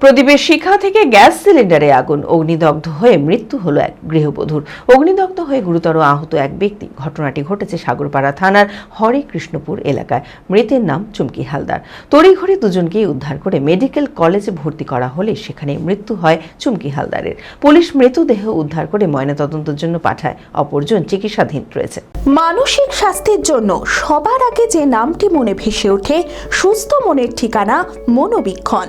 প্রদীপের শিখা থেকে গ্যাস সিলিন্ডারে আগুন। অগ্নিদগ্ধ হয়ে মৃত্যু হলো এক গৃহবধূর। অগ্নিদগ্ধ হয়ে গুরুতর আহত এক ব্যক্তি। ঘটনাটি ঘটেছে সাগরপাড়া থানার হরে কৃষ্ণপুর এলাকায়। মৃতের নাম চুমকি হালদার। তড়িঘড়ি দুজনকেই উদ্ধার করে মেডিকেল কলেজে ভর্তি করা হলে সেখানে মৃত্যু হয় চুমকি হালদারের। পুলিশ মৃতদেহ উদ্ধার করে ময়নাতদন্তের জন্য পাঠায়। অপরজন চিকিৎসাধীন রয়েছে। মানসিক স্বাস্থ্যের জন্য সবার আগে যে নামটি মনে ভেসে ওঠে, সুস্থ মনের ঠিকানা মনোবীক্ষণ।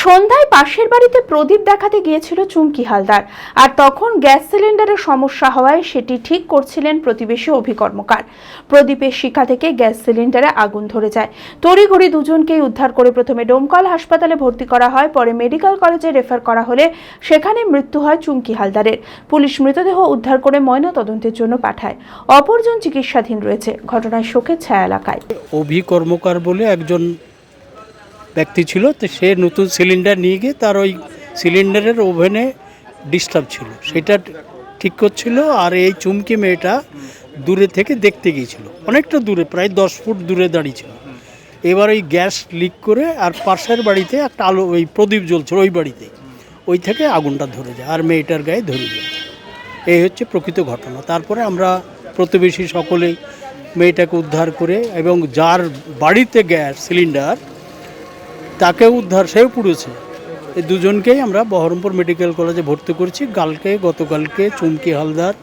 সন্ধ্যায় পাশের বাড়িতে প্রদীপ দেখাতে গিয়েছিল চুমকি হালদার। আর তখন গ্যাস সিলিন্ডারের সমস্যা হওয়ায় সেটি ঠিক করছিলেন প্রতিবেশী অভিকর্মকার। প্রদীপের শিখা থেকে গ্যাস সিলিন্ডারে আগুন ধরে যায়। তড়িঘড়ি দুজনকেই উদ্ধার করে প্রথমে ডোমকল হাসপাতালে ভর্তি করা হয়, পরে মেডিকেল কলেজে রেফার করা হলে সেখানে মৃত্যু হয় চুমকি হালদারের। পুলিশ মৃতদেহ উদ্ধার করে ময়না তদন্তের জন্য পাঠায়। অপরজন চিকিৎসাধীন রয়েছে। ঘটনায় শোকের ছায়া এলাকায়। অভিকর্মকার বলে একজন ব্যক্তি ছিল, তো সে নতুন সিলিন্ডার নিয়ে গিয়ে তার ওই সিলিন্ডারের ওভেনে ডিস্টার্ব ছিল। সেটা ঠিক করছিল আর এই চুমকি মেয়েটা দূরে থেকে দেখতে গিয়েছিল। অনেকটা দূরে, প্রায় দশ ফুট দূরে দাঁড়িয়ে ছিল। এবার ওই গ্যাস লিক করে আর পাশের বাড়িতে একটা আলো, ওই প্রদীপ জ্বলছিল ওই বাড়িতে। ওই থেকে আগুনটা ধরে যায় আর মেয়েটার গায়ে ধরে যায়। এই হচ্ছে প্রকৃত ঘটনা। তারপরে আমরা প্রতিবেশী সকলেই মেয়েটাকে উদ্ধার করে এবং যার বাড়িতে গ্যাস সিলিন্ডার তাকে উদ্ধার, সেও পুড়েছে। এই দুজনকেই আমরা বহরমপুর মেডিকেল কলেজে ভর্তি করেছি। কালকে, গতকালকে চুমকি হালদার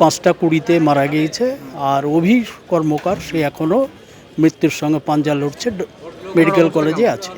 পাঁচটা কুড়িতে মারা গিয়েছে আর অভি কর্মকার, সে এখনও মৃত্যুর সঙ্গে পাঞ্জা লড়ছে মেডিকেল কলেজে আছে।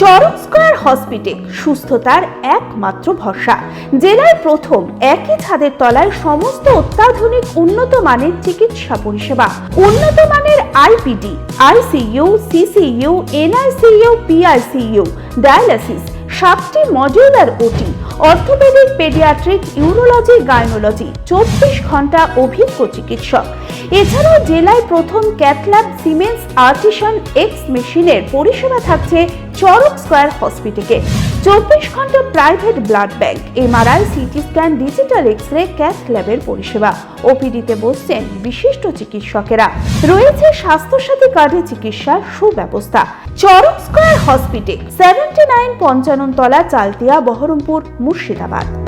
চরক স্কয়ার হসপিটাল সুস্থতার একমাত্র ভরসা। জেলায় প্রথম একই ছাদের তলায় সমস্ত অত্যাধুনিক উন্নত মানের চিকিৎসা পরিষেবা। উন্নত মানের IPD ICU CCU NICU PICU dialysis, সাতটি modular OT, orthopaedic paediatric, urology, gynaecology, চব্বিশ ঘণ্টা অভিজ্ঞ চিকিৎসক। এছাড়াও জেলায় প্রথম ক্যাথল্যাব সিমেন্স আর্টিসান এক্স মেশিনের পরিষেবা থাকছে চরক স্কোয়ার হসপিটালে। চব্বিশ ঘণ্টা private blood bank, MRI, CT scan, digital X ray cath ল্যাবের পরিষেবা। ওপিডিতে বসছেন বিশিষ্ট চিকিৎসকেরা। রয়েছে স্বাস্থ্যসাথী কার্ডে চিকিৎসার সুব্যবস্থা। Charak square hospital, seventy nine Panchanan তলা চালতিয়া বহরমপুর মুর্শিদাবাদ।